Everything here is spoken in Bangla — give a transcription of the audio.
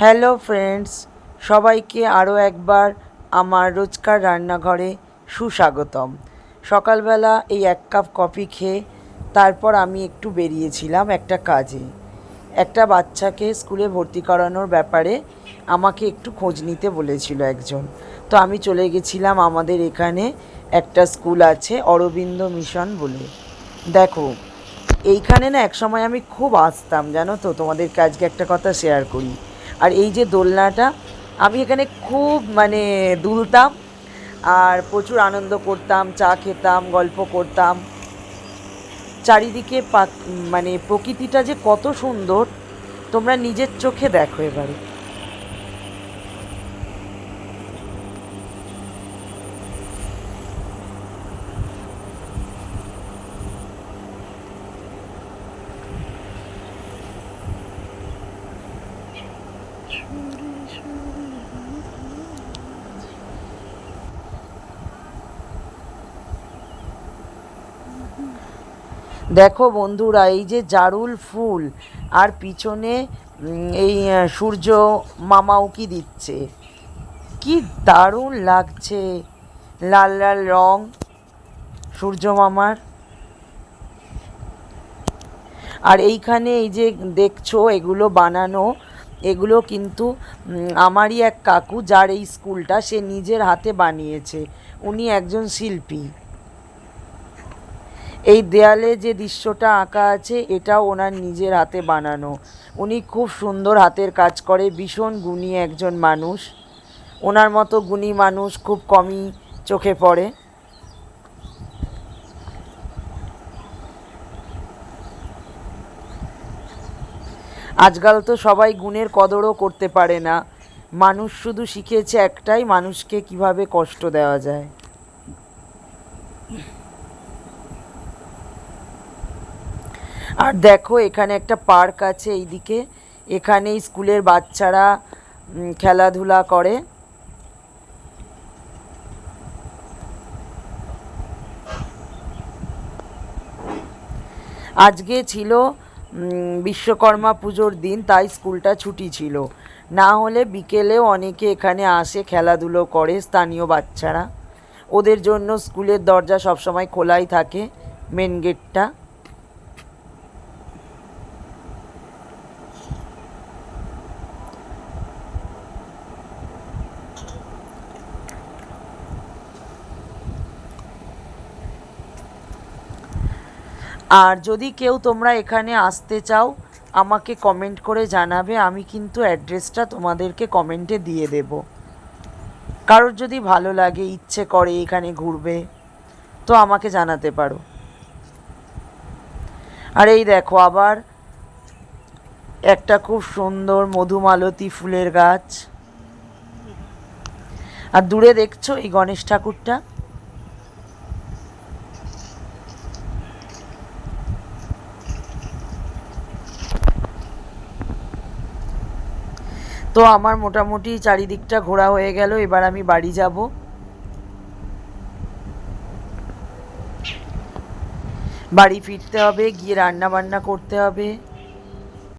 হ্যালো ফ্রেন্ডস, সবাইকে আরও একবার আমার রোজকার রান্নাঘরে সুস্বাগতম। সকালবেলা এই এক কাপ কফি খেয়ে তারপর আমি একটু বেরিয়েছিলাম একটা কাজে। একটা বাচ্চাকে স্কুলে ভর্তি করানোর ব্যাপারে আমাকে একটু খোঁজ নিতে বলেছিল একজন। তো আমি চলে গেছিলাম আমাদের এখানে একটা স্কুল আছে অরবিন্দ মিশন বলে। দেখো, এইখানে না একসময় আমি খুব আসতাম, জানো তো? তোমাদেরকে আজকে একটা কথা শেয়ার করি। আর এই যে দোলনাটা, আমি এখানে খুব মানে দুলতাম আর প্রচুর আনন্দ করতাম, চা খেতাম, গল্প করতাম। চারিদিকে মানে প্রকৃতিটা যে কত সুন্দর, তোমরা নিজের চোখে দেখো এবারে। দেখো বন্ধুরা, এই যে জারুল ফুল, আর পিছনে এই সূর্য মামা উকি দিচ্ছে? কি দারুণ লাগছে। লাল লাল রং, সূর্য মামার। আর এইখানে এই যে দেখছ, এগুলো বানানো, এগুলো কিন্তু আমারই এক কাকু, যার এই স্কুলটা সে নিজের হাতে বানিয়েছে। উনি একজন শিল্পী। এই দেয়ালে যে দৃশ্যটা আঁকা আছে, এটাও ওনার নিজের হাতে বানানো। উনি খুব সুন্দর হাতের কাজ করে, ভীষণ গুণী একজন মানুষ। ওনার মতো গুণী মানুষ খুব কমই চোখে পড়ে। আজকাল তো সবাই গুণের কদরও করতে পারে না। মানুষ শুধু শিখেছে একটাই, মানুষকে কীভাবে কষ্ট দেওয়া যায়। আর দেখো, এখানে একটা পার্ক আছে এইদিকে। এখানে স্কুলের বাচ্চারা খেলাধুলা করে। আজকে ছিল বিশ্বকর্মা পুজোর দিন, তাই স্কুলটা ছুটি ছিল। না হলে বিকেলেও অনেকে এখানে আসে, খেলাধুলো করে, স্থানীয় বাচ্চারা। ওদের জন্য স্কুলের দরজা সবসময় খোলাই থাকে মেন গেটটা আর যদি কেউ তোমরা এখানে আসতে চাও, আমাকে কমেন্ট করে জানাবে, আমি কিন্তু অ্যাড্রেসটা তোমাদেরকে কমেন্টে দিয়ে দেব। কারোর যদি ভালো লাগে, ইচ্ছে করে এখানে ঘুরবে, তো আমাকে জানাতে পারো। আর এই দেখো আবার একটা খুব সুন্দর মধুমালতী ফুলের গাছ। আর দূরে দেখছ এই গণেশ ঠাকুরটা? তো আমার মোটামুটি চারিদিকটা ঘোরা হয়ে গেল, এবার আমি বাড়ি যাব। বাড়ি ফিরতে হবে, গিয়ে রান্না বান্না করতে হবে।